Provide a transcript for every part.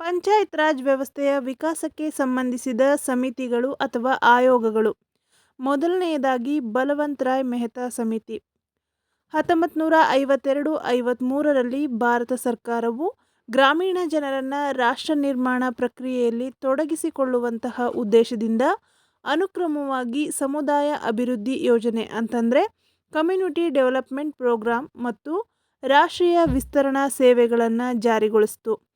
ಪಂಚಾಯತ್ ರಾಜ್ ವ್ಯವಸ್ಥೆಯ ವಿಕಾಸಕ್ಕೆ ಸಂಬಂಧಿಸಿದ ಸಮಿತಿಗಳು ಅಥವಾ ಆಯೋಗಗಳು. ಮೊದಲನೆಯದಾಗಿ ಬಲವಂತ್ ರಾಯ್ ಮೆಹ್ತಾ ಸಮಿತಿ. ಹತ್ತೊಂಬತ್ತು ನೂರ ಐವತ್ತೆರಡು ಐವತ್ತ್ಮೂರರಲ್ಲಿ ಭಾರತ ಸರ್ಕಾರವು ಗ್ರಾಮೀಣ ಜನರನ್ನು ರಾಷ್ಟ್ರ ನಿರ್ಮಾಣ ಪ್ರಕ್ರಿಯೆಯಲ್ಲಿ ತೊಡಗಿಸಿಕೊಳ್ಳುವಂತಹ ಉದ್ದೇಶದಿಂದ ಅನುಕ್ರಮವಾಗಿ ಸಮುದಾಯ ಅಭಿವೃದ್ಧಿ ಯೋಜನೆ ಅಂತಂದರೆ ಕಮ್ಯುನಿಟಿ ಡೆವಲಪ್ಮೆಂಟ್ ಪ್ರೋಗ್ರಾಂ ಮತ್ತು ರಾಷ್ಟ್ರೀಯ ವಿಸ್ತರಣಾ ಸೇವೆಗಳನ್ನು ಜಾರಿಗೊಳಿಸಿತು.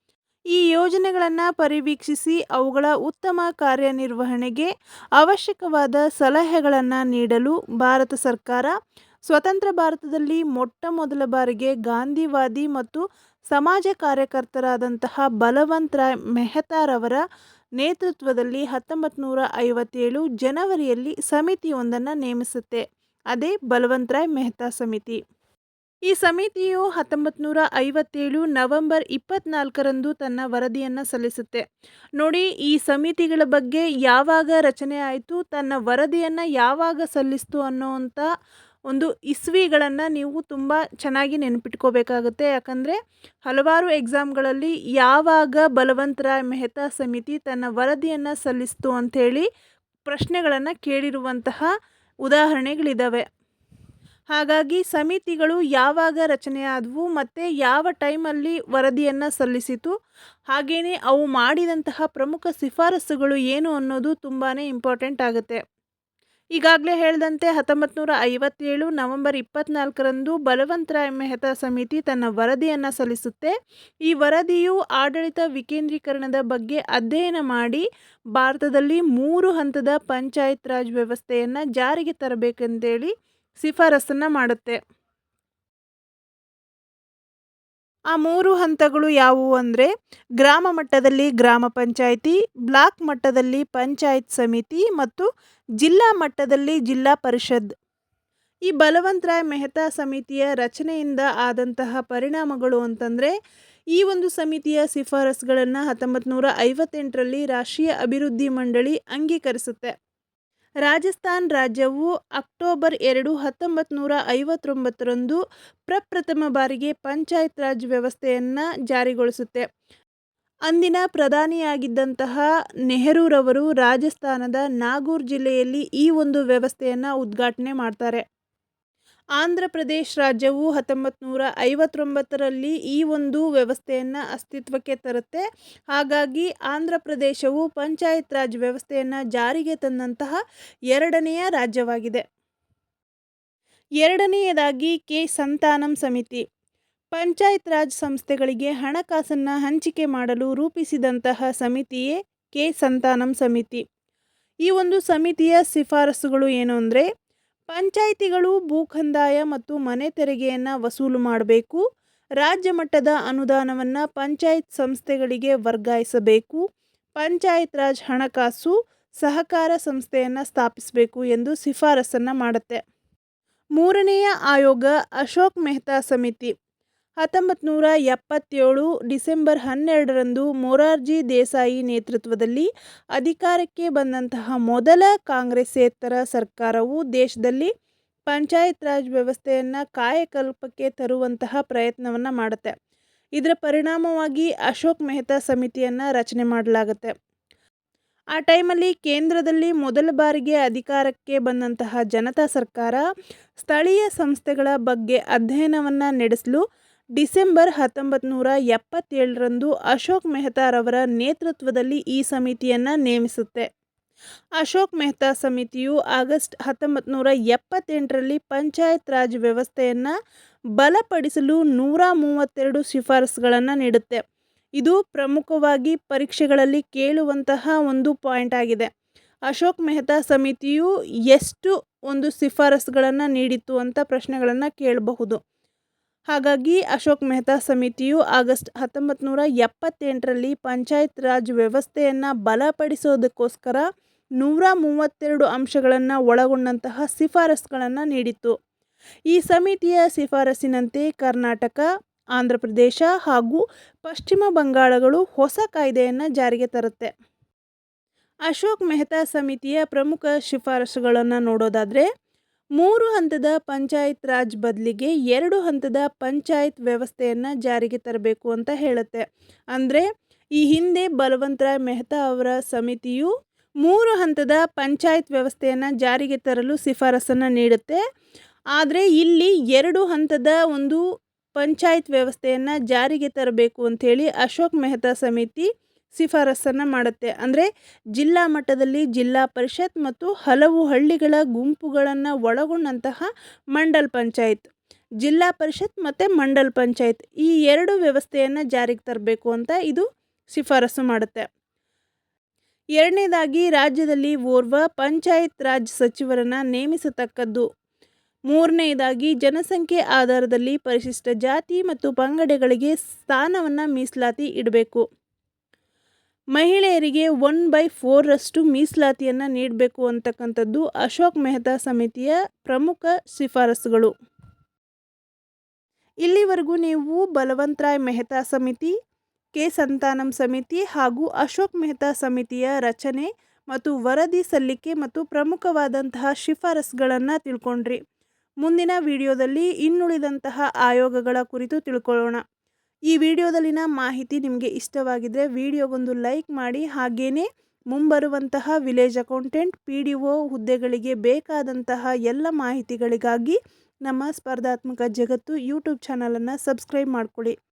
ಈ ಯೋಜನೆಗಳನ್ನು ಪರಿವೀಕ್ಷಿಸಿ ಅವುಗಳ ಉತ್ತಮ ಕಾರ್ಯನಿರ್ವಹಣೆಗೆ ಅವಶ್ಯಕವಾದ ಸಲಹೆಗಳನ್ನು ನೀಡಲು ಭಾರತ ಸರ್ಕಾರ ಸ್ವತಂತ್ರ ಭಾರತದಲ್ಲಿ ಮೊಟ್ಟ ಮೊದಲ ಬಾರಿಗೆ ಗಾಂಧಿವಾದಿ ಮತ್ತು ಸಮಾಜ ಕಾರ್ಯಕರ್ತರಾದಂತಹ ಬಲವಂತ್ ರಾಯ್ ಮೆಹ್ತಾರವರ ನೇತೃತ್ವದಲ್ಲಿ ಹತ್ತೊಂಬತ್ತು ನೂರ ಐವತ್ತೇಳು ಜನವರಿಯಲ್ಲಿ ಸಮಿತಿಯೊಂದನ್ನು ನೇಮಿಸುತ್ತೆ. ಅದೇ ಬಲವಂತ ರಾಯ್ ಮೆಹ್ತಾ ಸಮಿತಿ. ಈ ಸಮಿತಿಯು ಹತ್ತೊಂಬತ್ತು ನೂರ ಐವತ್ತೇಳು ನವೆಂಬರ್ ಇಪ್ಪತ್ನಾಲ್ಕರಂದು ತನ್ನ ವರದಿಯನ್ನು ಸಲ್ಲಿಸುತ್ತೆ. ನೋಡಿ, ಈ ಸಮಿತಿಗಳ ಬಗ್ಗೆ ಯಾವಾಗ ರಚನೆ ಆಯಿತು, ತನ್ನ ವರದಿಯನ್ನು ಯಾವಾಗ ಸಲ್ಲಿಸ್ತು ಅನ್ನೋವಂಥ ಒಂದು ಇಸ್ವಿಗಳನ್ನು ನೀವು ತುಂಬ ಚೆನ್ನಾಗಿ ನೆನಪಿಟ್ಕೋಬೇಕಾಗುತ್ತೆ. ಯಾಕಂದರೆ, ಹಲವಾರು ಎಕ್ಸಾಮ್ಗಳಲ್ಲಿ ಯಾವಾಗ ಬಲವಂತರಾಯ್ ಮೆಹ್ತಾ ಸಮಿತಿ ತನ್ನ ವರದಿಯನ್ನು ಸಲ್ಲಿಸ್ತು ಅಂಥೇಳಿ ಪ್ರಶ್ನೆಗಳನ್ನು ಕೇಳಿರುವಂತಹ ಉದಾಹರಣೆಗಳಿದ್ದಾವೆ ಹಾಗಾಗಿ ಸಮಿತಿಗಳು ಯಾವಾಗ ರಚನೆಯಾದವು ಮತ್ತು ಯಾವ ಟೈಮಲ್ಲಿ ವರದಿಯನ್ನು ಸಲ್ಲಿಸಿತು ಹಾಗೆಯೇ ಅವು ಮಾಡಿದಂತಹ ಪ್ರಮುಖ ಶಿಫಾರಸುಗಳು ಏನು ಅನ್ನೋದು ತುಂಬಾ ಇಂಪಾರ್ಟೆಂಟ್ ಆಗುತ್ತೆ. ಈಗಾಗಲೇ ಹೇಳಿದಂತೆ ಹತ್ತೊಂಬತ್ತು ನೂರ ಐವತ್ತೇಳು ನವೆಂಬರ್ ಇಪ್ಪತ್ನಾಲ್ಕರಂದು ಬಲವಂತರಾಯ ಮೆಹ್ತಾ ಸಮಿತಿ ತನ್ನ ವರದಿಯನ್ನು ಸಲ್ಲಿಸುತ್ತೆ. ಈ ವರದಿಯು ಆಡಳಿತ ವಿಕೇಂದ್ರೀಕರಣದ ಬಗ್ಗೆ ಅಧ್ಯಯನ ಮಾಡಿ ಭಾರತದಲ್ಲಿ ಮೂರು ಹಂತದ ಪಂಚಾಯತ್ ರಾಜ್ ವ್ಯವಸ್ಥೆಯನ್ನು ಜಾರಿಗೆ ತರಬೇಕಂತೇಳಿ ಶಿಫಾರಸನ್ನು ಮಾಡುತ್ತೆ. ಆ ಮೂರು ಹಂತಗಳು ಯಾವುವು ಅಂದರೆ ಗ್ರಾಮ ಮಟ್ಟದಲ್ಲಿ ಗ್ರಾಮ ಪಂಚಾಯಿತಿ, ಬ್ಲಾಕ್ ಮಟ್ಟದಲ್ಲಿ ಪಂಚಾಯತ್ ಸಮಿತಿ ಮತ್ತು ಜಿಲ್ಲಾ ಮಟ್ಟದಲ್ಲಿ ಜಿಲ್ಲಾ ಪರಿಷದ್. ಈ ಬಲವಂತ್ ರಾಯ್ ಮೆಹ್ತಾ ಸಮಿತಿಯ ರಚನೆಯಿಂದ ಆದಂತಹ ಪರಿಣಾಮಗಳು ಅಂತಂದರೆ ಈ ಒಂದು ಸಮಿತಿಯ ಶಿಫಾರಸುಗಳನ್ನು ಹತ್ತೊಂಬತ್ತು ನೂರ ಐವತ್ತೆಂಟರಲ್ಲಿ ರಾಷ್ಟ್ರೀಯ ಅಭಿವೃದ್ಧಿ ಮಂಡಳಿ ಅಂಗೀಕರಿಸುತ್ತೆ. ರಾಜಸ್ಥಾನ್ ರಾಜ್ಯವು ಅಕ್ಟೋಬರ್ ಎರಡು ಹತ್ತೊಂಬತ್ತು ನೂರ ಐವತ್ತೊಂಬತ್ತರಂದು ಪ್ರಪ್ರಥಮ ಬಾರಿಗೆ ಪಂಚಾಯತ್ ರಾಜ್ ವ್ಯವಸ್ಥೆಯನ್ನು ಜಾರಿಗೊಳಿಸುತ್ತೆ. ಅಂದಿನ ಪ್ರಧಾನಿಯಾಗಿದ್ದಂತಹ ನೆಹರೂರವರು ರಾಜಸ್ಥಾನದ ನಾಗೂರ್ ಜಿಲ್ಲೆಯಲ್ಲಿ ಈ ಒಂದು ವ್ಯವಸ್ಥೆಯನ್ನು ಉದ್ಘಾಟನೆ ಮಾಡ್ತಾರೆ. ಆಂಧ್ರ ಪ್ರದೇಶ ರಾಜ್ಯವು ಹತ್ತೊಂಬತ್ತು ನೂರ ಐವತ್ತೊಂಬತ್ತರಲ್ಲಿ ಈ ಒಂದು ವ್ಯವಸ್ಥೆಯನ್ನು ಅಸ್ತಿತ್ವಕ್ಕೆ ತರುತ್ತೆ. ಹಾಗಾಗಿ ಆಂಧ್ರ ಪ್ರದೇಶವು ಪಂಚಾಯತ್ ರಾಜ್ ವ್ಯವಸ್ಥೆಯನ್ನು ಜಾರಿಗೆ ತಂದಂತಹ ಎರಡನೆಯ ರಾಜ್ಯವಾಗಿದೆ. ಎರಡನೆಯದಾಗಿ ಕೆ ಸಂತಾನಂ ಸಮಿತಿ. ಪಂಚಾಯತ್ ರಾಜ್ ಸಂಸ್ಥೆಗಳಿಗೆ ಹಣಕಾಸನ್ನು ಹಂಚಿಕೆ ಮಾಡಲು ರೂಪಿಸಿದಂತಹ ಸಮಿತಿಯೇ ಕೆ ಸಂತಾನಂ ಸಮಿತಿ. ಈ ಒಂದು ಸಮಿತಿಯ ಶಿಫಾರಸುಗಳು ಏನು ಅಂದರೆ ಪಂಚಾಯಿತಿಗಳು ಭೂಕಂದಾಯ ಮತ್ತು ಮನೆ ತೆರಿಗೆಯನ್ನು ವಸೂಲು ಮಾಡಬೇಕು. ರಾಜ್ಯ ಮಟ್ಟದ ಅನುದಾನವನ್ನು ಪಂಚಾಯತ್ ಸಂಸ್ಥೆಗಳಿಗೆ ವರ್ಗಾಯಿಸಬೇಕು. ಪಂಚಾಯತ್ ರಾಜ್ ಹಣಕಾಸು ಸಹಕಾರ ಸಂಸ್ಥೆಯನ್ನು ಸ್ಥಾಪಿಸಬೇಕು ಎಂದು ಶಿಫಾರಸನ್ನು ಮಾಡುತ್ತೆ. ಮೂರನೆಯ ಆಯೋಗ ಅಶೋಕ್ ಮೆಹ್ತಾ ಸಮಿತಿ. ಹತ್ತೊಂಬತ್ತು ನೂರ ಎಪ್ಪತ್ತೇಳು ಡಿಸೆಂಬರ್ ಹನ್ನೆರಡರಂದು ಮೊರಾರ್ಜಿ ದೇಸಾಯಿ ನೇತೃತ್ವದಲ್ಲಿ ಅಧಿಕಾರಕ್ಕೆ ಬಂದಂತಹ ಮೊದಲ ಕಾಂಗ್ರೆಸ್ಸೇತರ ಸರ್ಕಾರವು ದೇಶದಲ್ಲಿ ಪಂಚಾಯತ್ ರಾಜ್ ವ್ಯವಸ್ಥೆಯನ್ನು ಕಾಯಕಲ್ಪಕ್ಕೆ ತರುವಂತಹ ಪ್ರಯತ್ನವನ್ನು ಮಾಡುತ್ತೆ. ಇದರ ಪರಿಣಾಮವಾಗಿ ಅಶೋಕ್ ಮೆಹ್ತಾ ಸಮಿತಿಯನ್ನು ರಚನೆ ಮಾಡಲಾಗುತ್ತೆ. ಆ ಟೈಮಲ್ಲಿ ಕೇಂದ್ರದಲ್ಲಿ ಮೊದಲ ಬಾರಿಗೆ ಅಧಿಕಾರಕ್ಕೆ ಬಂದಂತಹ ಜನತಾ ಸರ್ಕಾರ ಸ್ಥಳೀಯ ಸಂಸ್ಥೆಗಳ ಬಗ್ಗೆ ಅಧ್ಯಯನವನ್ನು ನಡೆಸಲು ಡಿಸೆಂಬರ್ ಹತ್ತೊಂಬತ್ತು ನೂರ ಎಪ್ಪತ್ತೇಳರಂದು ಅಶೋಕ್ ಮೆಹ್ತಾರವರ ನೇತೃತ್ವದಲ್ಲಿ ಈ ಸಮಿತಿಯನ್ನು ನೇಮಿಸುತ್ತೆ. ಅಶೋಕ್ ಮೆಹ್ತಾ ಸಮಿತಿಯು ಆಗಸ್ಟ್ ಹತ್ತೊಂಬತ್ತು ನೂರ ಎಪ್ಪತ್ತೆಂಟರಲ್ಲಿ ಪಂಚಾಯತ್ ರಾಜ್ ವ್ಯವಸ್ಥೆಯನ್ನು ಬಲಪಡಿಸಲು ನೂರ ಮೂವತ್ತೆರಡು ಶಿಫಾರಸುಗಳನ್ನು ನೀಡುತ್ತೆ. ಇದು ಪ್ರಮುಖವಾಗಿ ಪರೀಕ್ಷೆಗಳಲ್ಲಿ ಕೇಳುವಂತಹ ಒಂದು ಪಾಯಿಂಟ್ ಆಗಿದೆ. ಅಶೋಕ್ ಮೆಹ್ತಾ ಸಮಿತಿಯು ಎಷ್ಟು ಒಂದು ಶಿಫಾರಸುಗಳನ್ನು ನೀಡಿತ್ತು ಅಂತ ಪ್ರಶ್ನೆಗಳನ್ನು ಕೇಳಬಹುದು. ಹಾಗಾಗಿ ಅಶೋಕ್ ಮೆಹ್ತಾ ಸಮಿತಿಯು ಆಗಸ್ಟ್ ಹತ್ತೊಂಬತ್ತು ನೂರ ಎಪ್ಪತ್ತೆಂಟರಲ್ಲಿ ಪಂಚಾಯತ್ ರಾಜ್ ವ್ಯವಸ್ಥೆಯನ್ನು ಬಲಪಡಿಸೋದಕ್ಕೋಸ್ಕರ ನೂರ ಮೂವತ್ತೆರಡು ಅಂಶಗಳನ್ನು ಒಳಗೊಂಡಂತಹ ಶಿಫಾರಸುಗಳನ್ನು ನೀಡಿತ್ತು. ಈ ಸಮಿತಿಯ ಶಿಫಾರಸಿನಂತೆ ಕರ್ನಾಟಕ, ಆಂಧ್ರ ಪ್ರದೇಶ ಹಾಗೂ ಪಶ್ಚಿಮ ಬಂಗಾಳಗಳು ಹೊಸ ಕಾಯ್ದೆಯನ್ನು ಜಾರಿಗೆ ತರುತ್ತೆ. ಅಶೋಕ್ ಮೆಹ್ತಾ ಸಮಿತಿಯ ಪ್ರಮುಖ ಶಿಫಾರಸುಗಳನ್ನು ನೋಡೋದಾದರೆ ಮೂರು ಹಂತದ ಪಂಚಾಯತ್ ರಾಜ್ ಬದಲಿಗೆ ಎರಡು ಹಂತದ ಪಂಚಾಯತ್ ವ್ಯವಸ್ಥೆಯನ್ನು ಜಾರಿಗೆ ತರಬೇಕು ಅಂತ ಹೇಳುತ್ತೆ. ಅಂದರೆ ಈ ಹಿಂದೆ ಬಲವಂತರಾಯ್ ಮೆಹ್ತಾ ಅವರ ಸಮಿತಿಯು ಮೂರು ಹಂತದ ಪಂಚಾಯತ್ ವ್ಯವಸ್ಥೆಯನ್ನು ಜಾರಿಗೆ ತರಲು ಶಿಫಾರಸನ್ನು ನೀಡುತ್ತೆ. ಆದರೆ ಇಲ್ಲಿ ಎರಡು ಹಂತದ ಒಂದು ಪಂಚಾಯತ್ ವ್ಯವಸ್ಥೆಯನ್ನು ಜಾರಿಗೆ ತರಬೇಕು ಅಂಥೇಳಿ ಅಶೋಕ್ ಮೆಹ್ತಾ ಸಮಿತಿ ಶಿಫಾರಸನ್ನು ಮಾಡುತ್ತೆ. ಅಂದರೆ ಜಿಲ್ಲಾ ಮಟ್ಟದಲ್ಲಿ ಜಿಲ್ಲಾ ಪರಿಷತ್ ಮತ್ತು ಹಲವು ಹಳ್ಳಿಗಳ ಗುಂಪುಗಳನ್ನು ಒಳಗೊಂಡಂತಹ ಮಂಡಲ್ ಪಂಚಾಯತ್, ಜಿಲ್ಲಾ ಪರಿಷತ್ ಮತ್ತು ಮಂಡಲ್ ಪಂಚಾಯತ್ ಈ ಎರಡು ವ್ಯವಸ್ಥೆಯನ್ನು ಜಾರಿಗೆ ತರಬೇಕು ಅಂತ ಇದು ಶಿಫಾರಸು ಮಾಡುತ್ತೆ. ಎರಡನೇದಾಗಿ ರಾಜ್ಯದಲ್ಲಿ ಓರ್ವ ಪಂಚಾಯತ್ ರಾಜ್ ಸಚಿವರನ್ನು ನೇಮಿಸತಕ್ಕದ್ದು. ಮೂರನೆಯದಾಗಿ ಜನಸಂಖ್ಯೆ ಆಧಾರದಲ್ಲಿ ಪರಿಶಿಷ್ಟ ಜಾತಿ ಮತ್ತು ಪಂಗಡಗಳಿಗೆ ಸ್ಥಾನವನ್ನು ಮೀಸಲಾತಿ ಇಡಬೇಕು. ಮಹಿಳೆಯರಿಗೆ ಒನ್ ಬೈ ಫೋರಷ್ಟು ಮೀಸಲಾತಿಯನ್ನು ನೀಡಬೇಕು ಅಂತಕ್ಕಂಥದ್ದು ಅಶೋಕ್ ಮೆಹ್ತಾ ಸಮಿತಿಯ ಪ್ರಮುಖ ಶಿಫಾರಸುಗಳು. ಇಲ್ಲಿವರೆಗೂ ನೀವು ಬಲವಂತರಾಯ್ ಮೆಹ್ತಾ ಸಮಿತಿ, ಕೆ ಸಂತಾನಂ ಸಮಿತಿ ಹಾಗೂ ಅಶೋಕ್ ಮೆಹ್ತಾ ಸಮಿತಿಯ ರಚನೆ ಮತ್ತು ವರದಿ ಸಲ್ಲಿಕೆ ಮತ್ತು ಪ್ರಮುಖವಾದಂತಹ ಶಿಫಾರಸುಗಳನ್ನು ತಿಳ್ಕೊಂಡ್ರಿ. ಮುಂದಿನ ವಿಡಿಯೋದಲ್ಲಿ ಇನ್ನುಳಿದಂತಹ ಆಯೋಗಗಳ ಕುರಿತು ತಿಳ್ಕೊಳ್ಳೋಣ. ಈ ವಿಡಿಯೋದಲ್ಲಿನ ಮಾಹಿತಿ ನಿಮಗೆ ಇಷ್ಟವಾಗಿದ್ದರೆ ವಿಡಿಯೋಗೊಂದು ಲೈಕ್ ಮಾಡಿ ಹಾಗೆಯೇ ಮುಂಬರುವಂತಹ village accountant, P D O ಹುದ್ದೆಗಳಿಗೆ ಬೇಕಾದಂತಹ ಎಲ್ಲ ಮಾಹಿತಿಗಳಿಗಾಗಿ ನಮ್ಮ ಸ್ಪರ್ಧಾತ್ಮಕ ಜಗತ್ತು ಯೂಟ್ಯೂಬ್ ಚಾನಲನ್ನು ಸಬ್ಸ್ಕ್ರೈಬ್ ಮಾಡ್ಕೊಳ್ಳಿ.